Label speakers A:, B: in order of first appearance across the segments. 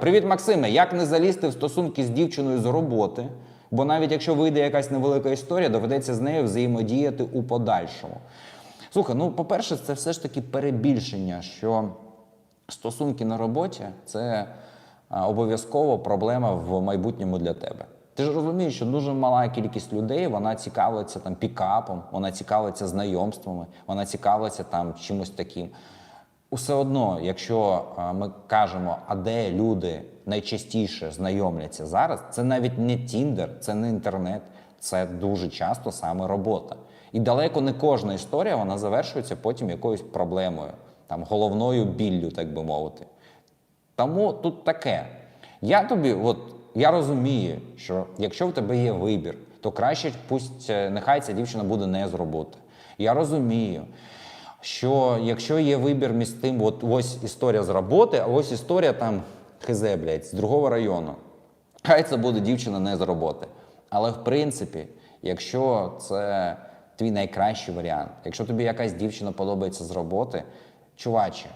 A: Привіт, Максиме. Як не залізти в стосунки з дівчиною з роботи? Бо навіть якщо вийде якась невелика історія, доведеться з нею взаємодіяти у подальшому. Слухай, ну по-перше, це все ж таки перебільшення, що стосунки на роботі це обов'язково проблема в майбутньому для тебе. Ти ж розумієш, що дуже мала кількість людей вона цікавиться там пікапом, вона цікавиться знайомствами, вона цікавиться там чимось таким. Усе одно, якщо ми кажемо, а де люди найчастіше знайомляться зараз, це навіть не Тіндер, це не інтернет, це дуже часто саме робота. І далеко не кожна історія вона завершується потім якоюсь проблемою, там головною біллю, так би мовити. Тому тут таке. Я тобі, от я розумію, що якщо в тебе є вибір, то краще пусть е, нехай ця дівчина буде не з роботи. Я розумію, що якщо є вибір між тим, от ось історія з роботи, а ось історія там хз, блядь, з другого району. Хай це буде дівчина не з роботи. Але в принципі, якщо це твій найкращий варіант, якщо тобі якась дівчина подобається з роботи, чуваче,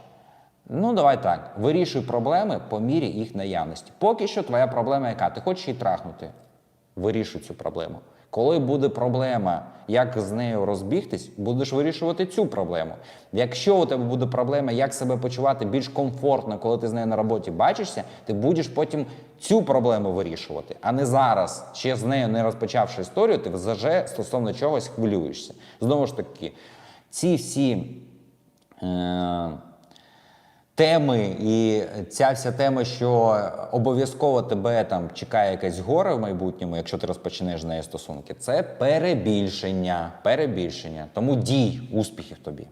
A: ну давай так, вирішуй проблеми по мірі їх наявності. Поки що твоя проблема яка? Ти хочеш її трахнути? Вирішуй цю проблему. Коли буде проблема, як з нею розбігтись, будеш вирішувати цю проблему. Якщо у тебе буде проблема, як себе почувати більш комфортно, коли ти з нею на роботі бачишся, ти будеш потім цю проблему вирішувати, а не зараз, ще з нею не розпочавши історію, ти вже стосовно чогось хвилюєшся. Знову ж таки, ці всі. Теми, і ця вся тема, що обов'язково тебе там чекає якесь горе в майбутньому, якщо ти розпочнеш з неї стосунки, це перебільшення. Перебільшення. Тому дій, успіхів тобі.